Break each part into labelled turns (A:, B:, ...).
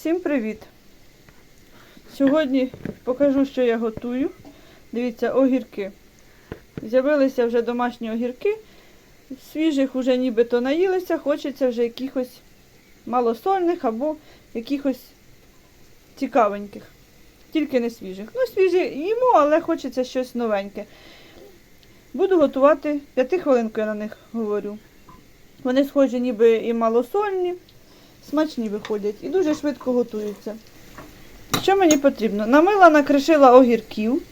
A: Всім привіт! Сьогодні покажу, що я готую. Дивіться, огірки. З'явилися вже домашні огірки. Свіжих вже нібито наїлися, хочеться вже якихось малосольних або якихось цікавеньких. Тільки не свіжих. Ну, свіжі їмо, але хочеться щось новеньке. Буду готувати 5 хвилинку, я на них говорю. Вони схожі ніби і малосольні, смачні виходять і дуже швидко готуються. Що мені потрібно? Намила, накришила огірків,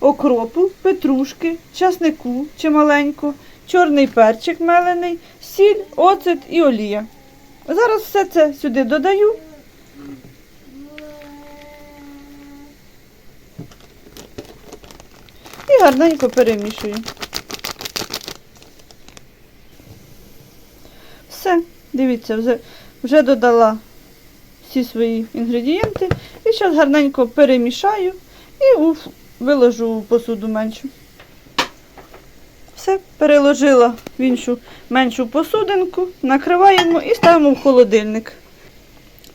A: окропу, петрушки, часнику чималенько, чорний перчик мелений, сіль, оцет і олія. Зараз все це сюди додаю. І гарненько перемішую. Все, дивіться, вже, вже додала всі свої інгредієнти. І зараз гарненько перемішаю і у, виложу посуду меншу. Все, переложила в іншу меншу посудинку, накриваємо і ставимо в холодильник.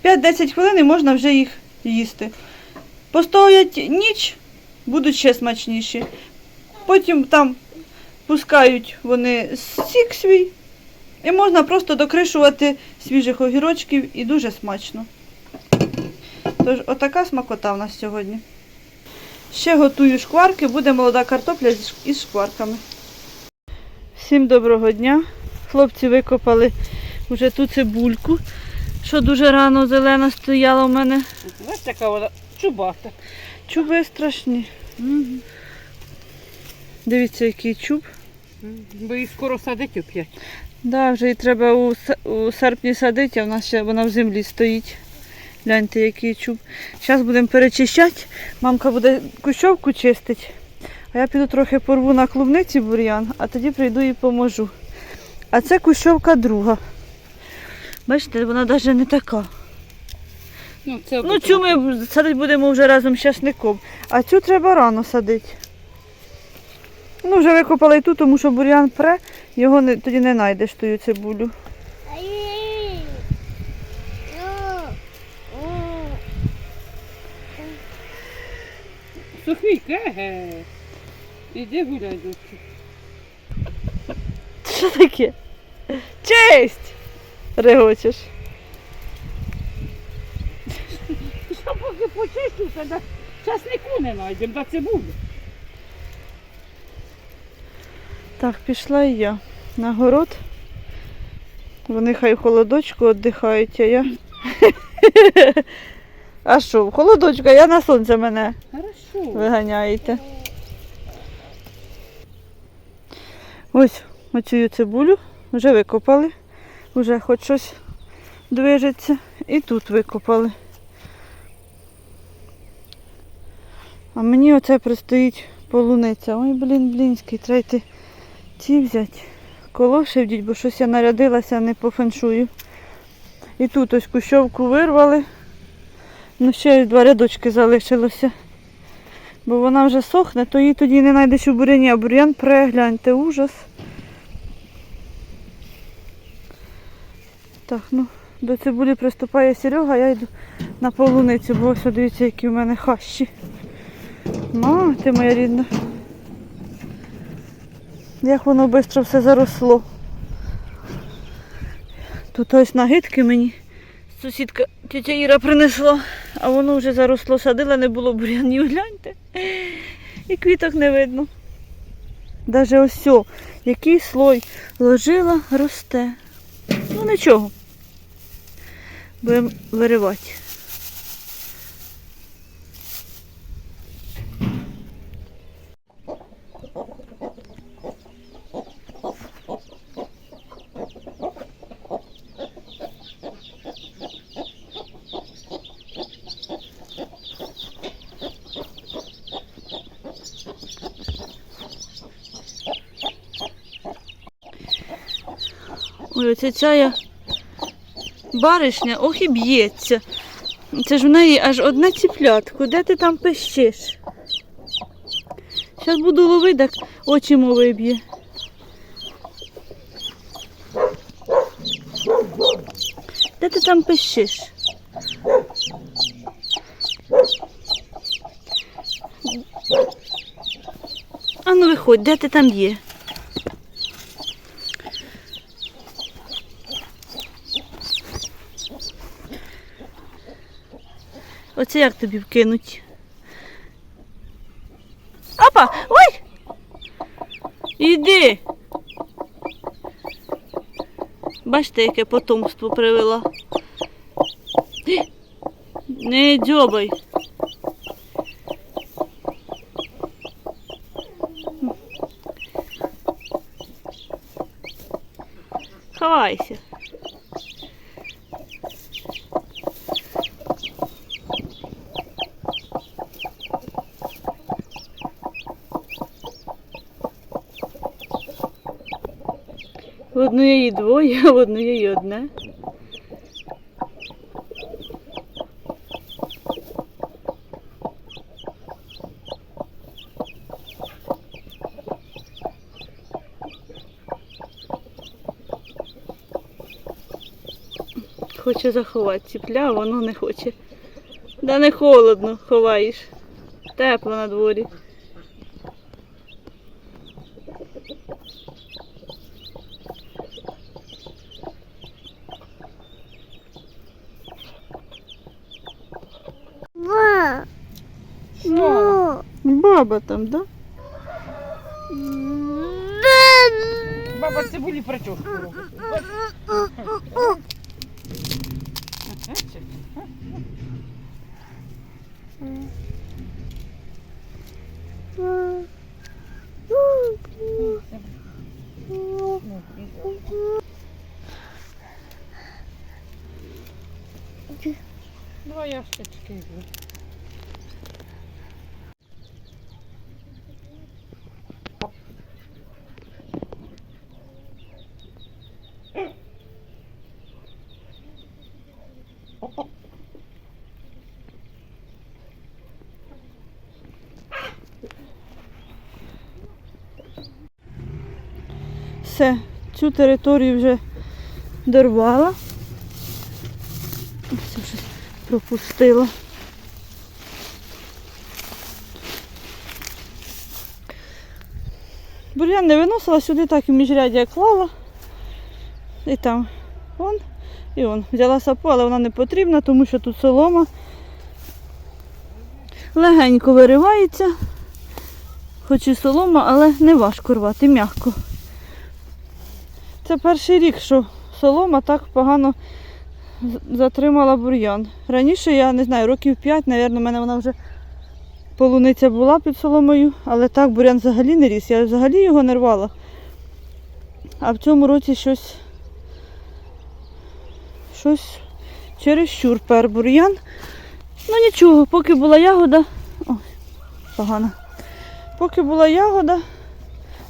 A: 5-10 хвилин і можна вже їх їсти. Постоять ніч, будуть ще смачніші. Потім там пускають вони сік свій. І можна просто докришувати свіжих огірочків і дуже смачно. Тож, отака смакота в нас сьогодні. Ще готую шкварки, буде молода картопля із шкварками. Всім доброго дня. Хлопці викопали вже ту цибульку, що дуже рано зелена стояла у мене.
B: Ось така вона чубата.
A: Чуби страшні. Дивіться, який чуб.
B: Бо її скоро садить опять.
A: Да, вже і треба у, у серпні садити, а в нас ще вона в землі стоїть. Гляньте, який чуб. Зараз будемо перечищати. Мамка буде кущовку чистити. А я піду трохи порву на клубниці бур'ян, а тоді прийду і поможу. А це кущовка друга. Бачите, вона навіть не така.
B: Ну, це
A: Ну, цю ми садити будемо вже разом з часником. А цю треба рано садити. Ну, вже викопали і ту, тому що бур'ян пре, його не, тоді не знайдеш тую цибулю.
B: Софійка, еге. Іди гуляй, дочку.
A: Що таке? Честь! Регочеш.
B: Що поки почистився, да часнику не знайдемо, да цибулю.
A: Так, пішла і я на город. Вони хай в холодочку віддихають, а я. А що, в холодочку, я на сонце мене
B: Хорошо.
A: виганяєте. Ось оцю цибулю вже викопали. Вже хоч щось движеться. І тут викопали. А мені оце пристоїть полуниця. Ой, блін, блінський, треба ці взяти. Колошив діть, бо щось я нарядилася не по феншую. І тут ось кущовку вирвали. Ну ще й два рядочки залишилося. Бо вона вже сохне, то її тоді не знайдеш у буряні, а бурян перегляньте, ужас. Так, ну, до цибулі приступає Серега, я йду на полуницю, бо ось дивіться, які в мене хащі. Ма, ти моя рідна. Як воно швидко все заросло. Тут ось нагидки мені сусідка тетя Іра принесла, а воно вже заросло, садила, не було бур'янів, гляньте. І квіток не видно. Даже ось сьо, який слой ложила, росте. Ну нічого. Будемо виривати. Ой, оця ця баришня, ох і б'ється. Це ж в неї аж одне ціплятко. Де ти там пищиш? Зараз буду ловити, так очі мо виб'є. Де ти там пищиш? А ну виходь, де ти там є? Оце як тобі вкинуть? Опа! Ой! Іди! Бачите, яке потомство привела. Не дзьобай. В одної двоє, а в одної одне. Хоче заховати ціпля, воно не хоче. Да не холодно, ховаєш. Тепло на дворі. Баба там, да?
B: Баба цибулі прическу робить. Два ящички.
A: Все, цю територію вже дорвала. Все вже пропустила. Бур'ян не виносила сюди, так і міжрядя клала. І там вон і он. Взяла сапу, але вона не потрібна, тому що тут солома. Легенько виривається. Хоч і солома, але не важко рвати, м'яко. Це перший рік, що солома так погано затримала бур'ян. Раніше, я не знаю, років 5, мабуть, у мене вона вже полуниця була під соломою, але так бур'ян взагалі не ріс. Я взагалі його не рвала. А в цьому році щось, щось чересчур пер бур'ян. Ну нічого, поки була ягода. Ой, погано. Поки була ягода,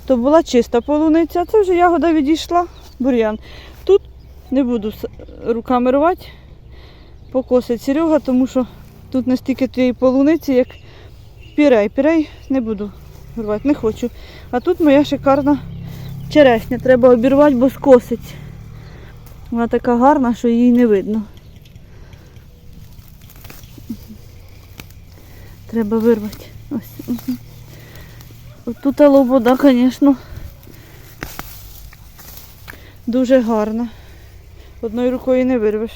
A: то була чиста полуниця, а це вже ягода відійшла, бур'ян. Тут не буду руками рвати, покосить Серега, тому що тут настільки тієї полуниці, як пірей. Пірей не буду рвати, не хочу. А тут моя шикарна черешня. Треба обірвати, бо скосить. Вона така гарна, що її не видно. Треба вирвати. Ось. Тут лобода, звісно, дуже гарна. Одною рукою не вирвеш.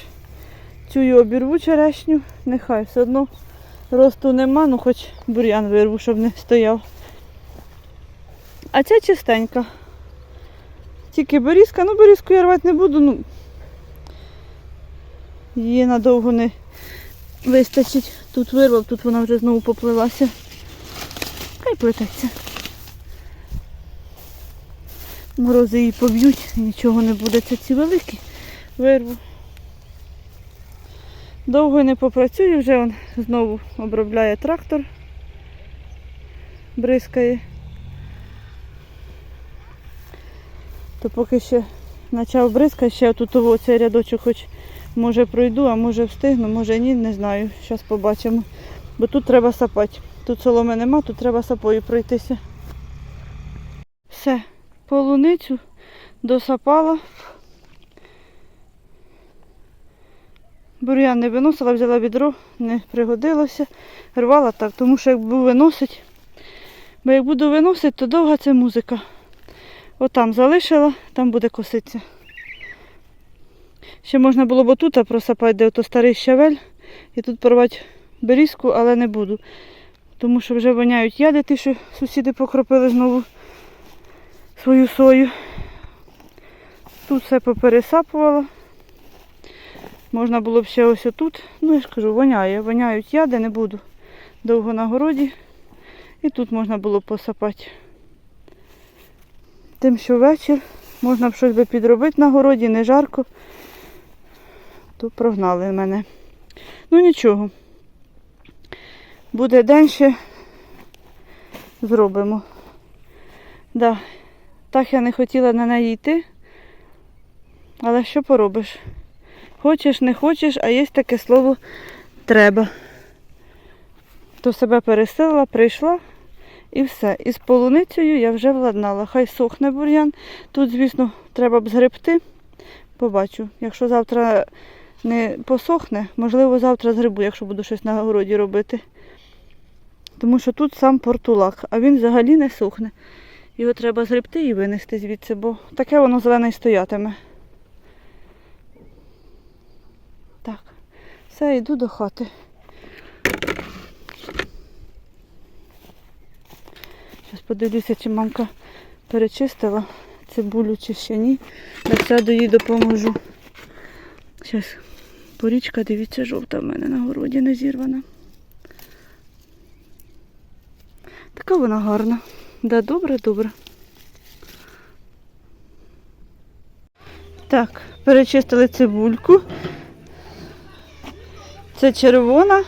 A: Цю я обірву черешню, нехай все одно росту нема, ну хоч бур'ян вирву, щоб не стояв. А ця чистенька. Тільки берізка, ну берізку я рвати не буду, ну її надовго не вистачить. Тут вирвав, тут вона вже знову поплилася. Хай плететься. Морози її поб'ють, нічого не буде. Це ці великі вирву. Довго не попрацюю, вже он знову обробляє трактор, бризкає. То поки ще почав бризкати, ще тут оцей рядочок хоч може пройду, а може встигну, може ні, не знаю. Зараз побачимо. Бо тут треба сапати. Тут соломи нема, тут треба сапою пройтися. Все, полуницю досапала. Бур'ян не виносила, взяла відро, не пригодилося. Рвала так, тому що як буду виносити, бо як буду виносити, то довга це музика. Отам залишила, там буде коситися. Ще можна було б отут просапати, де ото старий щавель, і тут порвати берізку, але не буду. Тому що вже воняють яди, ті, що сусіди покропили знову свою сою. Тут все попересапувала. Можна було б ще ось отут. Ну, я ж кажу, воняє. Воняють яди, не буду довго на городі. І тут можна було посапати. Тим, що вечір можна б щось би підробити на городі, не жарко. То прогнали мене. Ну нічого. Буде день ще зробимо. Да. Так я не хотіла на неї йти. Але що поробиш? Хочеш, не хочеш, а є таке слово треба. То себе пересилила, прийшла і все. І з полуницею я вже владнала. Хай сохне бур'ян. Тут, звісно, треба б згребти. Побачу. Якщо завтра не посохне, можливо, завтра згребу, якщо буду щось на городі робити. Тому що тут сам портулак, а він взагалі не сохне. Його треба згребти і винести звідси, бо таке воно зелене й стоятиме. Так, все, йду до хати. Зараз подивлюся, чи мамка перечистила цибулю чи ще ні. Я сяду їй допоможу. Зараз порічка, дивіться, жовта в мене на городі не зірвана. Така вона гарна. Да, добре, добре. Так, перечистили цибульку. Це червона.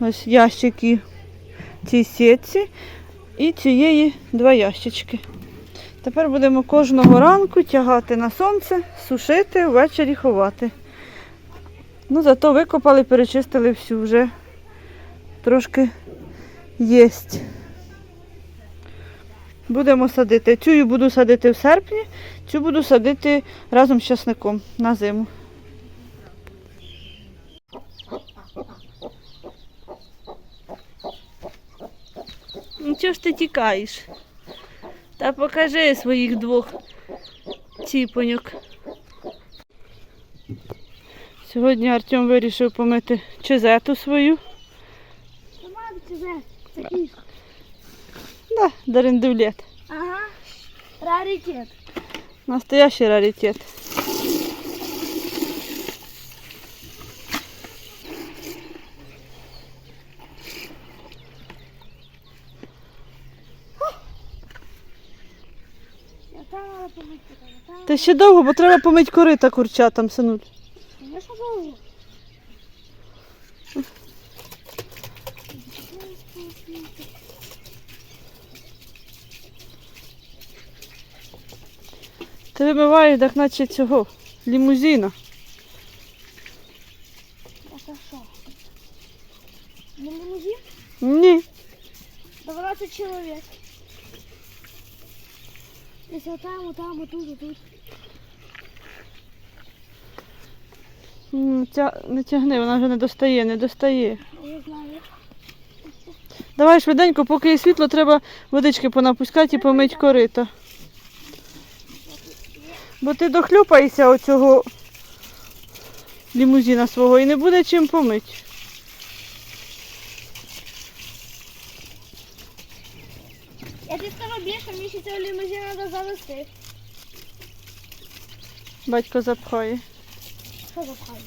A: Ось ящики цій сітці. І цієї два ящички. Тепер будемо кожного ранку тягати на сонце, сушити, ввечері ховати. Ну, зато викопали, перечистили всю вже. Трошки єсть. Будемо садити. Цю я буду садити в серпні, цю буду садити разом з часником на зиму. Ну чого ж ти тікаєш? Та покажи своїх двох ціпоньок. Сьогодні Артем вирішив помити чизету свою.
B: Мам, кішка.
A: Да, дарендулет.
B: Ага. Раритет.
A: Настоящий раритет.
B: Помити.
A: Та ще довго, бо треба помить корита курчатам, синуль.
B: Конечно, довго.
A: Так наче цього лімузина.
B: А це що? Не лимузин?
A: Ні.
B: 12 чоловік. Если там, там, отут, отут.
A: М. Не тягни, вона вже не достає, не достає.
B: Я знаю.
A: Давай швиденько, поки є світло, треба водички понапускати і помить корита. Бо ти дохлюпаєшся оцього лімузина свого і не буде чим помити.
B: Я тобі скажу більше, мені ще цього лимузина треба завести.
A: Батько запхає.
B: Що запхаю?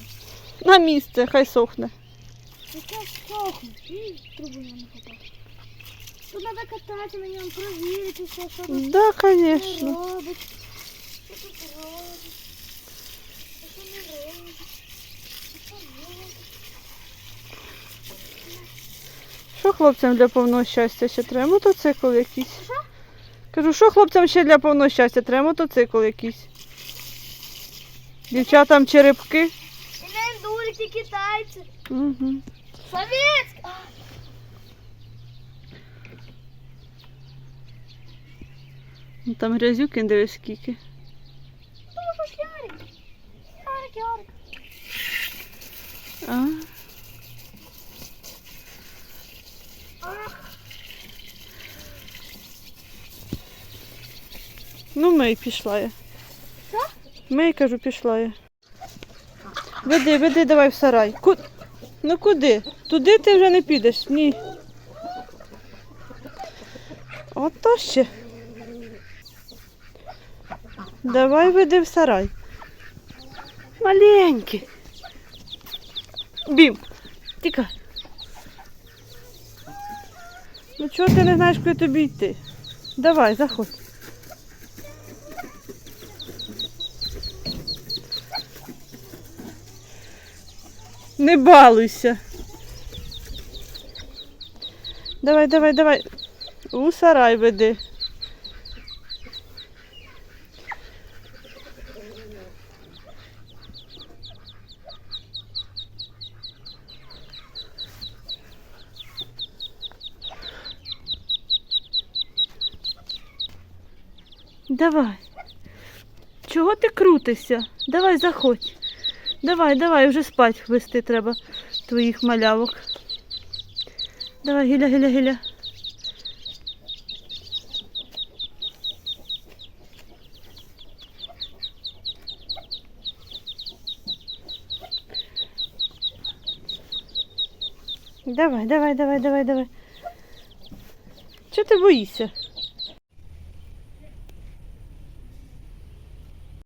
A: На місце, хай сохне.
B: Яка сохне. Трубу я не хапав. Тут треба катати на ньому, провірити все, що тут
A: Да,
B: не
A: звісно.
B: робить. Що тут робить. Що не робить. Що робить.
A: Що хлопцям для повного щастя ще треба? Мотоцикл якийсь.
B: Що?
A: Кажу, що хлопцям ще для повного щастя треба? Мотоцикл якийсь. Дівчатам черепки.
B: І не індулики китайці.
A: Угу.
B: Советські.
A: Ну, Там грязюки, дивись скільки.
B: Ярик. Ярик, Ярик.
A: А? Ну, мий пішла я.
B: Що?
A: Мий, кажу, пішла я. Веди, веди, давай в сарай. Ку... Ну куди? Туди ти вже не підеш. Ні. Ото ще. Давай веди в сарай. Маленький. Бім. Тікай. Ну чого ти не знаєш, куди тобі йти? Давай, заходь. Не балуйся. Давай, давай, давай. У сарай веди. Давай. Чого ти крутишся? Давай, заходь. Давай, давай, вже спать вести треба твоїх малявок. Давай, гіля, гіля, гіля. Давай, давай, давай, давай, давай. Чого ти боїшся?